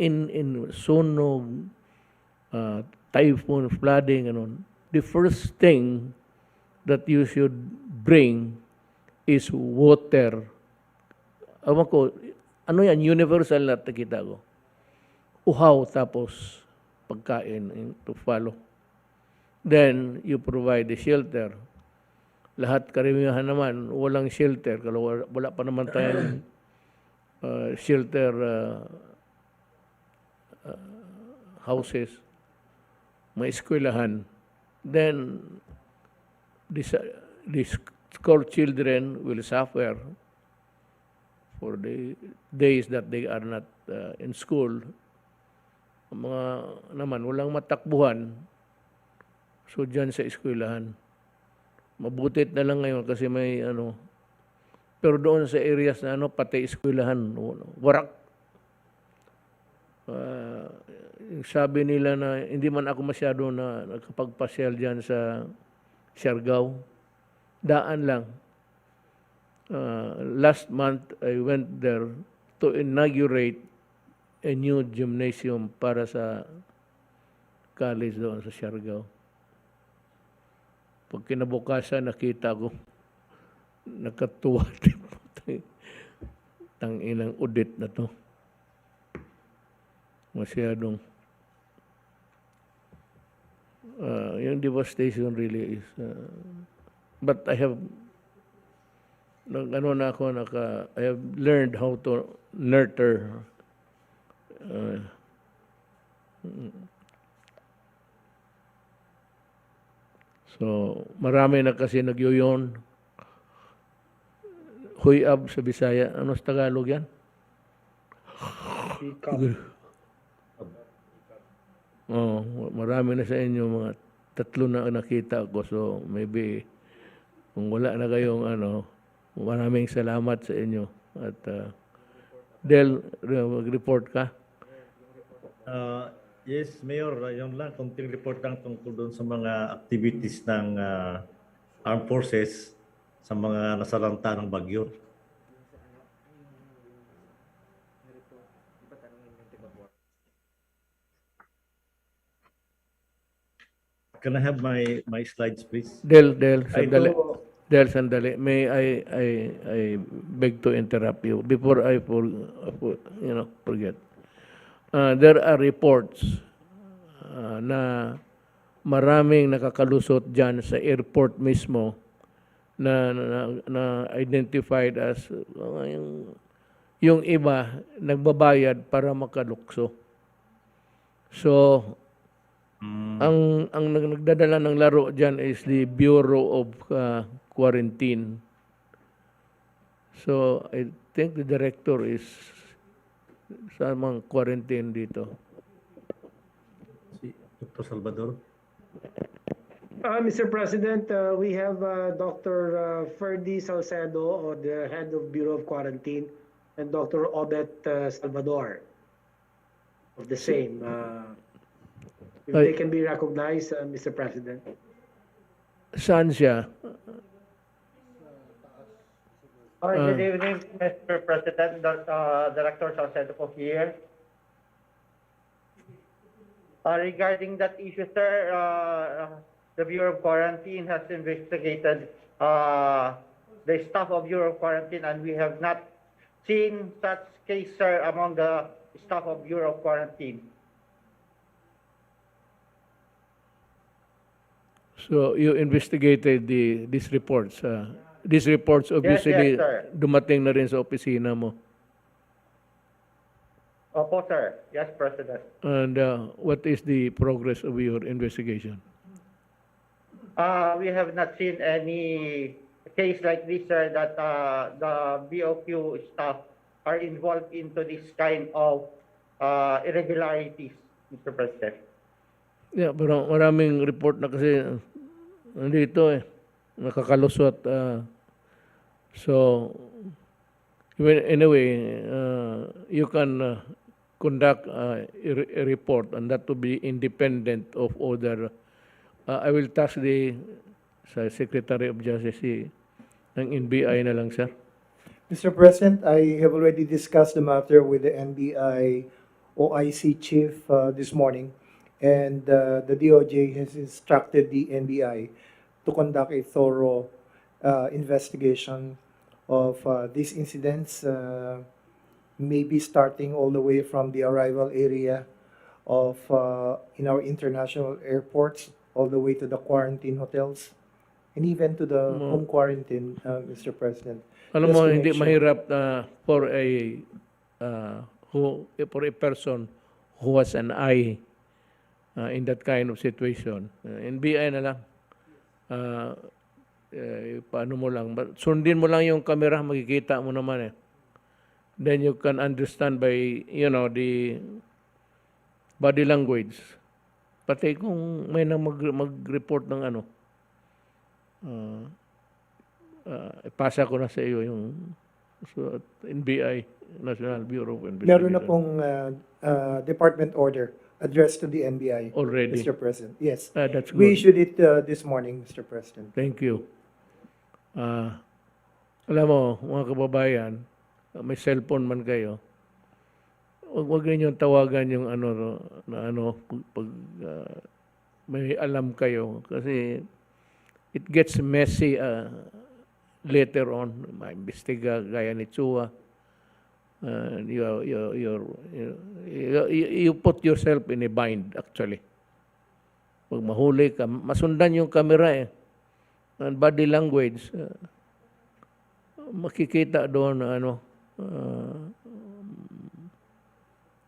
in in sunog, uh, typhoon, flooding, ano, the first thing that you should bring is water. Awan ko, ano yan, universal na nakita ko. Uhaw tapos pagkain in- to follow. Then, you provide the shelter. Lahat karamihan naman, walang shelter. Wala pa naman tayong uh, shelter uh, uh, houses, may eskwelahan. Then, this, these school children will suffer for the days that they are not uh, in school. Mga naman, walang matakbuhan. So, dyan sa eskwelahan. Mabutit na lang ngayon kasi may ano. Pero doon sa areas na ano, pati eskwelahan, warak. Yung sabi nila na hindi man ako masyado na nakapagpasyal dyan sa Siargao. Daan lang. Uh, last month, I went there to inaugurate a new gymnasium para sa college doon sa Siargao. Pag kinabukasan, nakita ko, nakatuwa din po. Tang ilang udit na to. Masyadong uh, yung devastation really is uh, but I have nag ano na ako naka I have learned how to nurture uh, so marami na kasi nagyuyon huyab sa Bisaya ano sa Tagalog yan Oh, marami na sa inyo mga tatlo na nakita ko so maybe kung wala na kayong ano, maraming salamat sa inyo at uh, Del, re- mag-report ka. Uh, yes, Mayor, uh, yun lang, konting report lang tungkol doon sa mga activities ng uh, armed forces sa mga nasalanta ng bagyo. Can I have my my slides, please? Del, Del, Ay, sandali. ito, Del, sandali. May I, I, I beg to interrupt you before I for, for you know, forget. Uh, there are reports uh, na maraming nakakalusot dyan sa airport mismo na, na, na identified as uh, yung, yung iba nagbabayad para makalukso. So, ang ang nag- nagdadala ng laro diyan is the Bureau of uh, Quarantine. So I think the director is sa mga quarantine dito. si Dr. Salvador. Uh, Mr. President, uh, we have uh, Dr. Uh, Ferdi Salcedo, or the head of Bureau of Quarantine, and Dr. Obet uh, Salvador of the same. Uh, if Ay. they can be recognized, uh, Mr. President. Saan siya? Hi, Uh, good evening, Mr. President, Doc- uh, Director Salcedo here. Uh, Regarding that issue, sir, uh, the Bureau of Quarantine has investigated uh, the staff of Bureau of Quarantine, and we have not seen such case, sir, among the staff of Bureau of Quarantine. So you investigated the these reports. Uh, these reports obviously sir. dumating na rin sa opisina mo. Opo, sir. Yes, President. And uh, what is the progress of your investigation? Uh, we have not seen any case like this, sir, that uh, the BOQ staff are involved into this kind of uh, irregularities, Mr. President. Yeah, pero maraming report na kasi nandito eh. Nakakalusot. Uh, so, anyway, uh, you can uh, conduct uh, a, a report and that to be independent of other. Uh, I will task the sa Secretary of Justice ng NBI na lang, sir. Mr. President, I have already discussed the matter with the NBI OIC chief uh, this morning, and uh, the DOJ has instructed the NBI to conduct a thorough uh, investigation of uh, these incidents, uh, maybe starting all the way from the arrival area of uh, in our international airports, all the way to the quarantine hotels, and even to the Mm. home quarantine, uh, Mr. President. Alam mo, hindi mahirap na for a uh, who for a person who has an eye uh, in that kind of situation. Uh, NBI na lang. Uh, eh, paano mo lang. But sundin mo lang yung camera, makikita mo naman eh. Then you can understand by, you know, the body language. Pati kung may na mag, mag-report ng ano, uh, uh, ipasa ko na sa iyo yung so, NBI, National Bureau of Investigation. Meron na pong uh, uh, department order addressed to the NBI, Already. Mr. President. Yes. Ah, that's We good. issued it uh, this morning, Mr. President. Thank you. Ah, alam mo, mga kababayan, may cellphone man kayo, wag wag ninyong tawagan yung ano ro- na ano pag, pag, ah, may alam kayo kasi it gets messy ah, later on. Maimbestiga gaya ni Chua. Uh, you, you, you, you, you put yourself in a bind actually. Pag mahuli ka, masundan yung camera eh. And body language, uh, makikita doon ano, uh,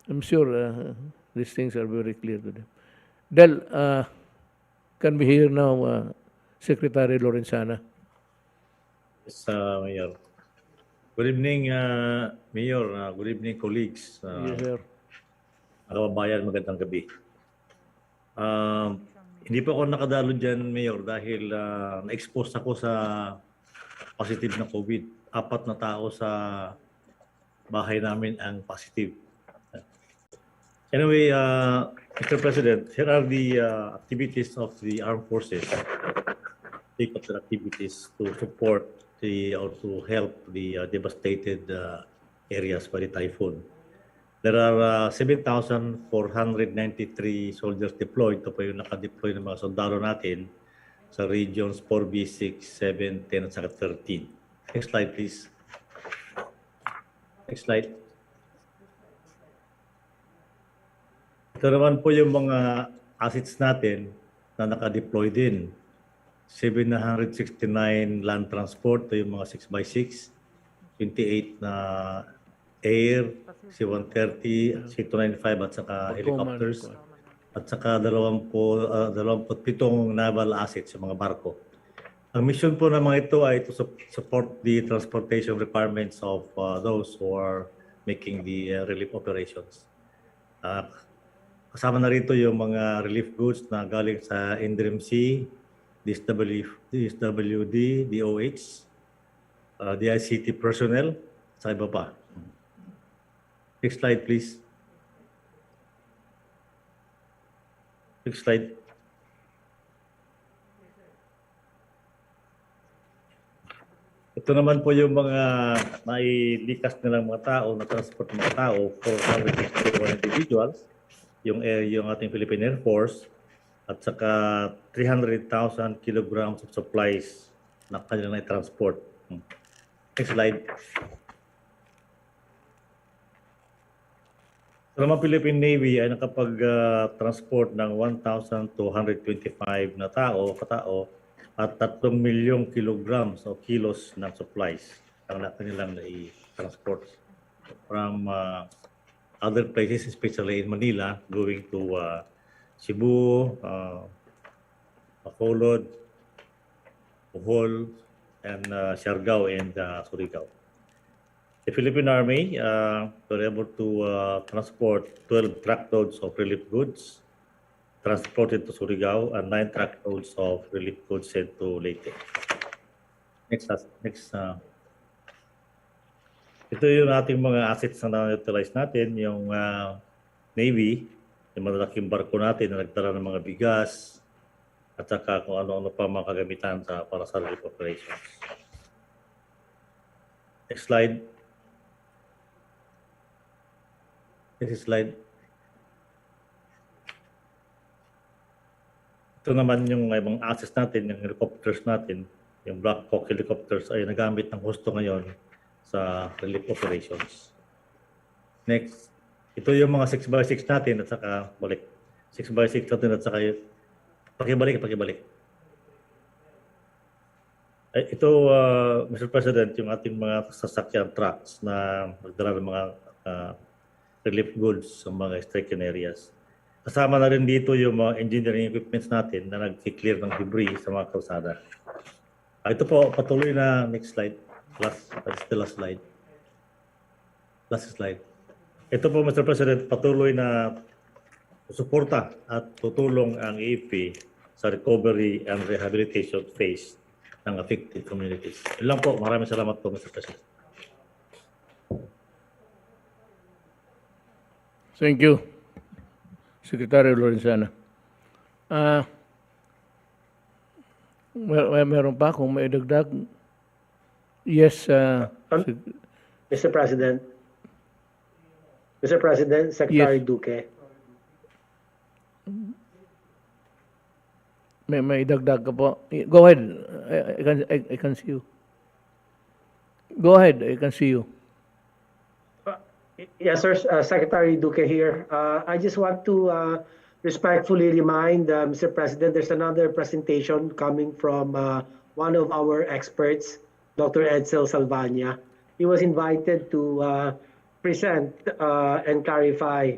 I'm sure uh, these things are very clear to them. Del, uh, can we hear now uh, Secretary Lorenzana? Yes, uh, Mayor. Good evening, uh, Mayor. Uh, good evening, colleagues. Uh, Yes, sir. kababayan, magandang gabi. Um, hindi pa ako nakadalo dyan, Mayor, dahil uh, na-expose ako sa positive na COVID. Apat na tao sa bahay namin ang positive. Anyway, uh, Mr. President, here are the uh, activities of the armed forces. Take up their activities to support the or to help the uh, devastated uh, areas by the typhoon. There are uh, 7,493 soldiers deployed. Ito po yung nakadeploy ng mga sundalo natin sa regions 4B, 6, 7, 10, at saka 13. Next slide, please. Next slide. Ito naman po yung mga assets natin na nakadeploy din. 769 land transport, ito yung mga 6x6, 28 na air, C-130, C-295 at saka helicopters. At saka 20, uh, 27 naval assets sa mga barko. Ang mission po ng mga ito ay to sup- support the transportation requirements of uh, those who are making the uh, relief operations. Uh, kasama na rito yung mga relief goods na galing sa NDRMC, DSW, DSWD, DOH, uh, DICT personnel, sa iba pa. Next slide, please. Next slide. Ito naman po yung mga nailikas nilang mga tao, na transport ng mga tao, 461 individuals, yung, air, yung ating Philippine Air Force, at saka 300,000 kilograms of supplies na kanilang na-transport. Hmm. Next slide. Naman Philippine Navy ay nakapag-transport ng 1,225 na tao, katao, at 3 milyong kilograms o kilos ng supplies ang kanilang i-transport from uh, other places, especially in Manila, going to uh, Cebu, uh, Bacolod, Bohol, and uh, Siargao and uh, Surigao. The Philippine Army uh, were able to uh, transport 12 truckloads of relief goods transported to Surigao and 9 truckloads of relief goods sent to Leyte. Next, uh, next uh, ito yung ating mga assets na na-utilize natin, yung uh, Navy, yung malalaking barko natin na nagdala ng mga bigas at saka kung ano-ano pa mga kagamitan sa, para sa relief operations. Next slide. Next slide. Ito naman yung ibang access natin, yung helicopters natin. Yung Black Hawk helicopters ay nagamit ng husto ngayon sa relief operations. Next ito yung mga 6x6 natin at saka balik. 6x6 natin at saka yung pakibalik, pakibalik. Ay, ito, uh, Mr. President, yung ating mga sasakyan trucks na magdala ng mga uh, relief goods sa mga stricken areas. Kasama na rin dito yung mga engineering equipments natin na nag-clear ng debris sa mga kalsada. Ah, ito po, patuloy na next slide. Last, last slide. Last slide. Ito po, Mr. President, patuloy na suporta at tutulong ang AFP sa recovery and rehabilitation phase ng affected communities. Yun lang po. Maraming salamat po, Mr. President. Thank you, Secretary Lorenzana. Ah, mer mer- meron pa kung may dagdag. Yes, uh, Um, Mr. President. Mr. President, Secretary Duque. may may dagdag ka po. Go ahead. I, I can I, I can see you. Go ahead. I can see you. Yes, sir. Uh, Secretary Duque here. Uh, I just want to uh, respectfully remind uh, Mr. President, there's another presentation coming from uh, one of our experts, Dr. Edsel Salvania. He was invited to uh, present uh, and clarify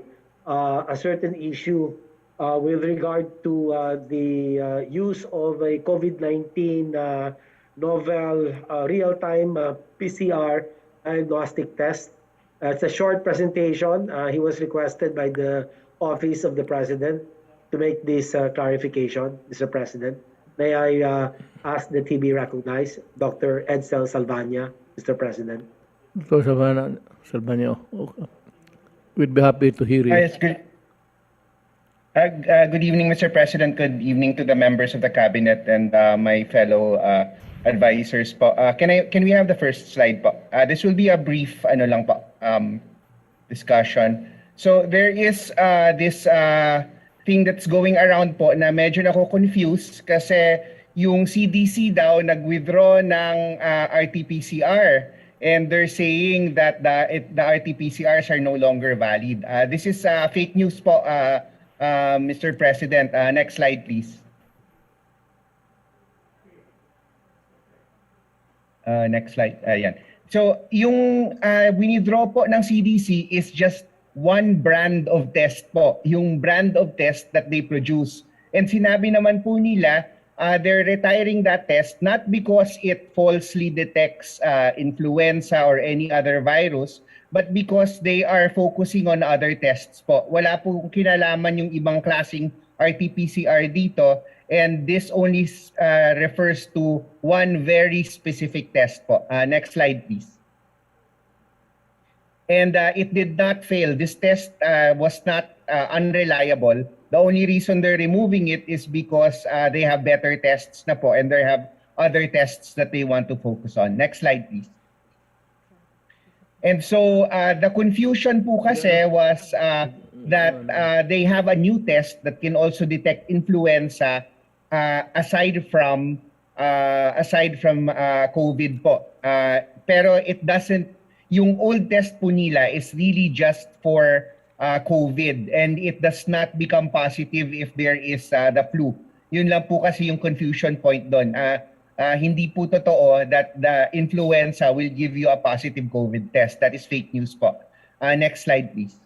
uh, a certain issue uh, with regard to uh, the uh, use of a COVID-19 uh, novel real-time PCR diagnostic test. It's a short presentation. He was requested by the Office of the President to make this clarification, Mr. President. May I ask that he be recognized, Dr. Edsel Salvania, Mr. President. Dr. Savannah Salbanyo. Okay. We'd be happy to hear you. yes, good. Uh, uh, good evening, Mr. President. Good evening to the members of the cabinet and uh, my fellow uh, advisors. Po. Uh, can I can we have the first slide po? Uh, this will be a brief ano lang po, um, discussion. So there is uh, this uh, thing that's going around po na medyo nako-confuse kasi yung CDC daw nag-withdraw ng uh, RT-PCR and they're saying that the it, the RT-PCRs are no longer valid. Uh, this is uh, fake news po, uh, uh, Mr. President. Uh, next slide, please. Uh, next slide. Ayan. So, yung uh, winidraw po ng CDC is just one brand of test po. Yung brand of test that they produce. And sinabi naman po nila, uh, they're retiring that test not because it falsely detects uh, influenza or any other virus, but because they are focusing on other tests po. Wala po kinalaman yung ibang klasing RT-PCR dito and this only uh, refers to one very specific test po. Uh, next slide please. And uh, it did not fail. This test uh, was not uh, unreliable. The only reason they're removing it is because uh, they have better tests na po and they have other tests that they want to focus on. Next slide please. And so uh, the confusion po kasi was uh, that uh, they have a new test that can also detect influenza uh, aside from uh, aside from uh, COVID po. Uh, pero it doesn't yung old test po nila is really just for uh, COVID and it does not become positive if there is uh, the flu. Yun lang po kasi yung confusion point doon. Uh, uh, hindi po totoo that the influenza will give you a positive COVID test. That is fake news po. Uh, next slide please.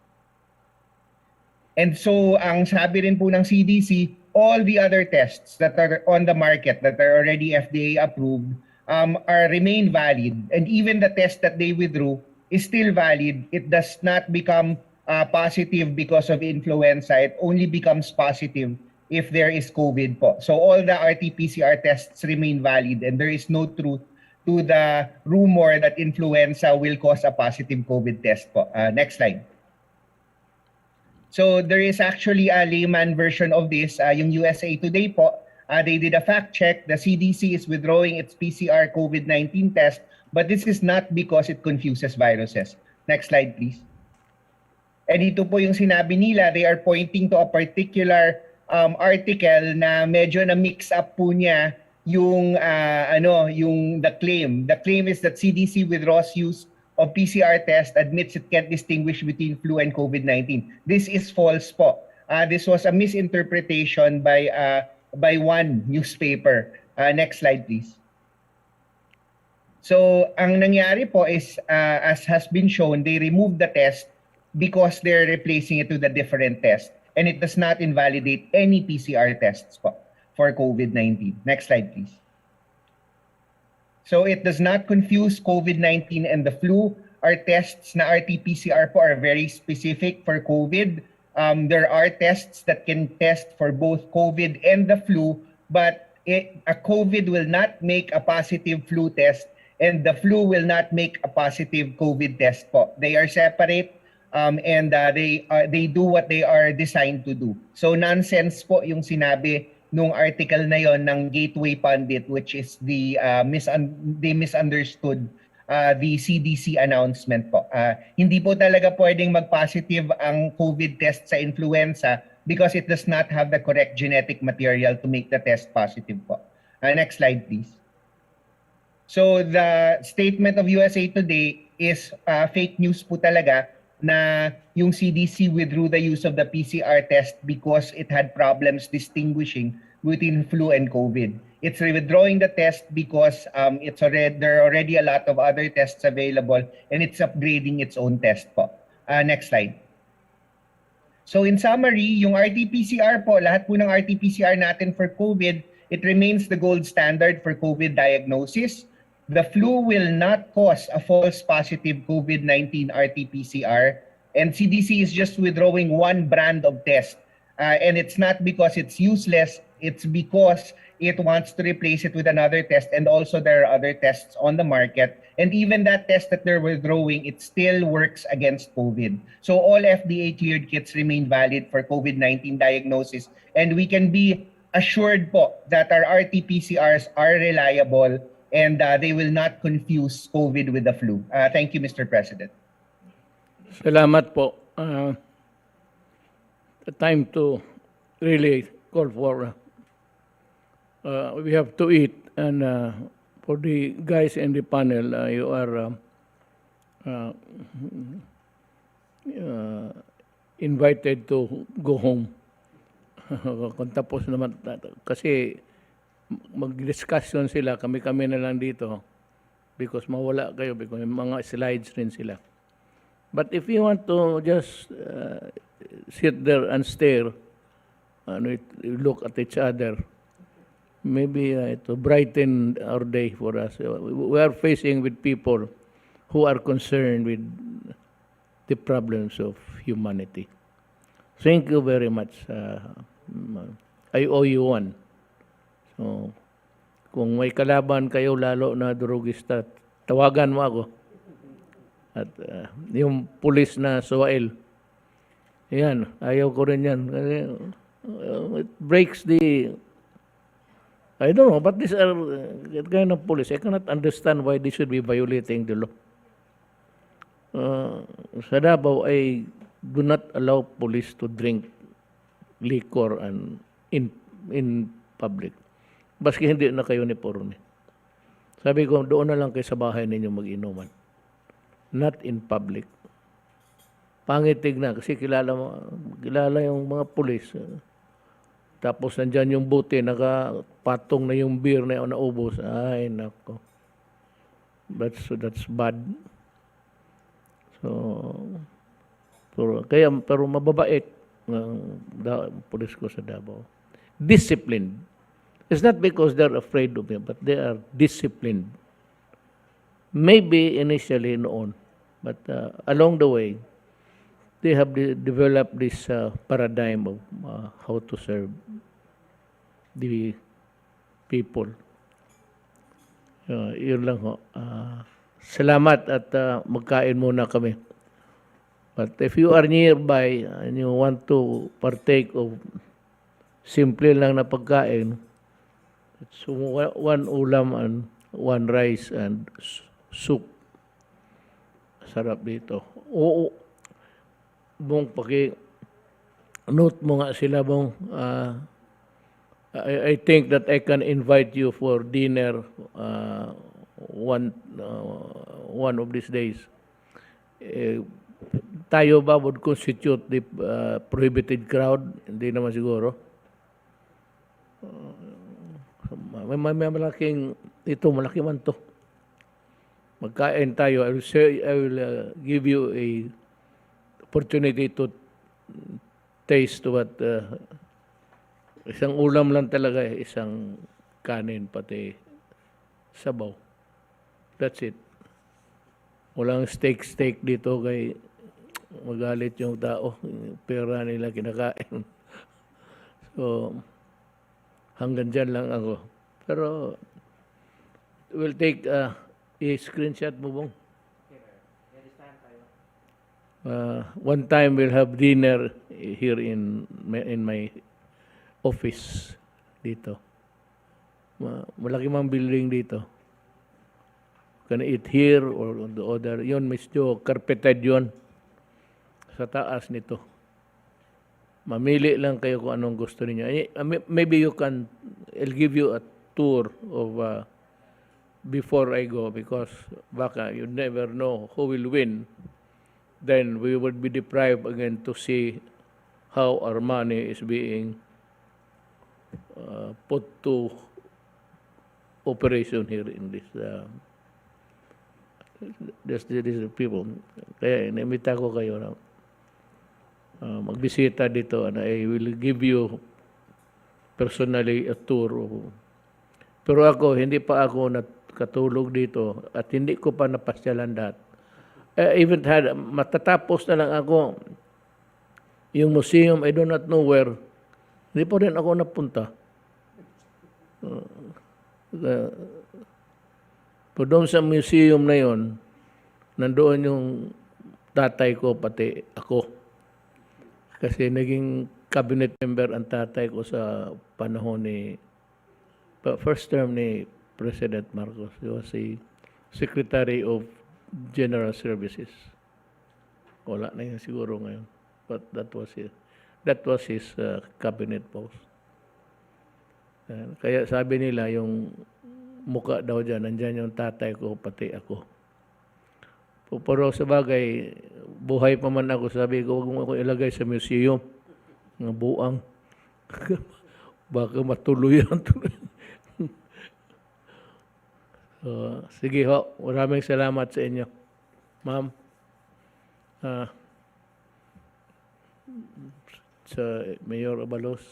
And so ang sabi rin po ng CDC, all the other tests that are on the market that are already FDA approved um, are remain valid. And even the test that they withdrew is still valid. It does not become uh, positive because of influenza. It only becomes positive if there is COVID po. So all the RT-PCR tests remain valid and there is no truth to the rumor that influenza will cause a positive COVID test po. Uh, next slide. So there is actually a layman version of this. Uh, yung USA Today po, uh, they did a fact check. The CDC is withdrawing its PCR COVID-19 test, but this is not because it confuses viruses. Next slide, please. And ito po yung sinabi nila, they are pointing to a particular um, article na medyo na mix up po niya yung ah, ano yung the claim. The claim is that CDC withdraws use of PCR test admits it can't distinguish between flu and COVID-19. This is false po. Ah, this was a misinterpretation by ah, by one newspaper. Ah, next slide please. So, ang nangyari po is, uh, as has been shown, they removed the test because they're replacing it with a different test. And it does not invalidate any PCR tests po for COVID-19. Next slide, please. So, it does not confuse COVID-19 and the flu. Our tests na RT-PCR po are very specific for COVID. Um, there are tests that can test for both COVID and the flu, but it, a COVID will not make a positive flu test and the flu will not make a positive COVID test po. They are separate um, and uh, they uh, they do what they are designed to do. So nonsense po yung sinabi nung article na yon ng Gateway Pundit which is the uh, misun- they misunderstood uh, the CDC announcement po. Uh, hindi po talaga pwedeng mag-positive ang COVID test sa influenza because it does not have the correct genetic material to make the test positive po. Uh, next slide please. So the statement of USA Today is uh, fake news po talaga na yung CDC withdrew the use of the PCR test because it had problems distinguishing between flu and COVID. It's withdrawing the test because um, it's already there are already a lot of other tests available and it's upgrading its own test po. Uh, next slide. So in summary, yung RT-PCR po, lahat po ng RT-PCR natin for COVID, it remains the gold standard for COVID diagnosis. The flu will not cause a false positive COVID-19 RT-PCR. And CDC is just withdrawing one brand of test. Uh, and it's not because it's useless, it's because it wants to replace it with another test. And also there are other tests on the market. And even that test that they're withdrawing, it still works against COVID. So all FDA cleared kits remain valid for COVID-19 diagnosis. And we can be assured po that our RT-PCRs are reliable and uh, they will not confuse COVID with the flu. Uh, thank you, Mr. President. Salamat po. Uh, the time to really call for, uh, we have to eat. And uh, for the guys in the panel, uh, you are uh, uh, invited to go home. Kung tapos naman, kasi mag-discussion sila, kami-kami na lang dito because mawala kayo because may mga slides rin sila. But if you want to just uh, sit there and stare, it- look at each other, maybe uh, to brighten our day for us. Uh, We are facing with people who are concerned with the problems of humanity. Thank you very much. Uh, I owe you one. So, kung may kalaban kayo lalo na drugista, tawagan mo ako. At uh, yung pulis na Suwael, yan, ayaw ko rin yan. Kasi uh, it breaks the, I don't know, but these are uh, kind of police. I cannot understand why they should be violating the law. Uh, sa Davao, I do not allow police to drink liquor and in in public. Baski hindi na kayo ni Porone. Sabi ko, doon na lang kayo sa bahay ninyo mag-inuman. Not in public. Pangit tignan kasi kilala mo, kilala yung mga pulis. uh, Tapos nandyan yung buti, nakapatong na yung beer na yung naubos. Ay, nako. That's, that's bad. So, pero, kaya, pero mababait ng da, pulis ko sa Davao. Disciplined. It's not because they're afraid of me, but they are disciplined. Maybe initially noon, but uh, along the way, they have de- developed this uh, paradigm of uh, how to serve the people. Uh, yun lang ho. Uh, salamat at uh, magkain muna kami. But if you are nearby and you want to partake of simple lang na pagkain, it's one ulam and one rice and soup. Sarap dito. Oo. Mong paki note mo nga sila mong ah, I, I think that I can invite you for dinner uh, one uh, one of these days. Eh, tayo ba would constitute the uh, prohibited crowd? Hindi naman siguro. Uh, may, may, may malaking, ito malaki man to. Magkain tayo. I will, say, I will uh, give you a opportunity to taste what uh, isang ulam lang talaga eh, isang kanin pati sabaw. That's it. Walang steak-steak dito kay magalit yung tao. Pera nila kinakain. So, hanggang dyan lang ako. Pero, we'll take uh, a screenshot mo bong. Uh, one time we'll have dinner here in in my office dito. Ma, malaki mang building dito. Can eat here or on the other. Yun, Miss carpeted yun. Sa taas nito. Mamili lang kayo kung anong gusto niyo. Eh, may- Maybe you can, I'll give you a tour of uh, before I go because baka you never know who will win. Then we would be deprived again to see how our money is being uh, put to operation here in this uh, this, this people. Kaya inimita ko kayo na uh, magbisita dito and I will give you personally a tour. Pero ako, hindi pa ako nakatulog dito at hindi ko pa napasyalan lahat. I even had, matatapos na lang ako yung museum, I do not know where. Hindi pa rin ako napunta. Uh, uh, doon sa museum na yon, nandoon yung tatay ko pati ako. Kasi naging cabinet member ang tatay ko sa panahon ni first term ni President Marcos. He was a Secretary of General Services. Wala na yun siguro ngayon. But that was his, that was his uh, cabinet post. Yan. Kaya sabi nila yung muka daw dyan, nandyan yung tatay ko, pati ako. Pero sa bagay, buhay pa man ako, sabi ko, huwag mo ako ilagay sa museum. Nga buang. Baka matuluyan. so, sige ho, maraming salamat sa inyo. Ma'am, ah, sa Mayor Abalos,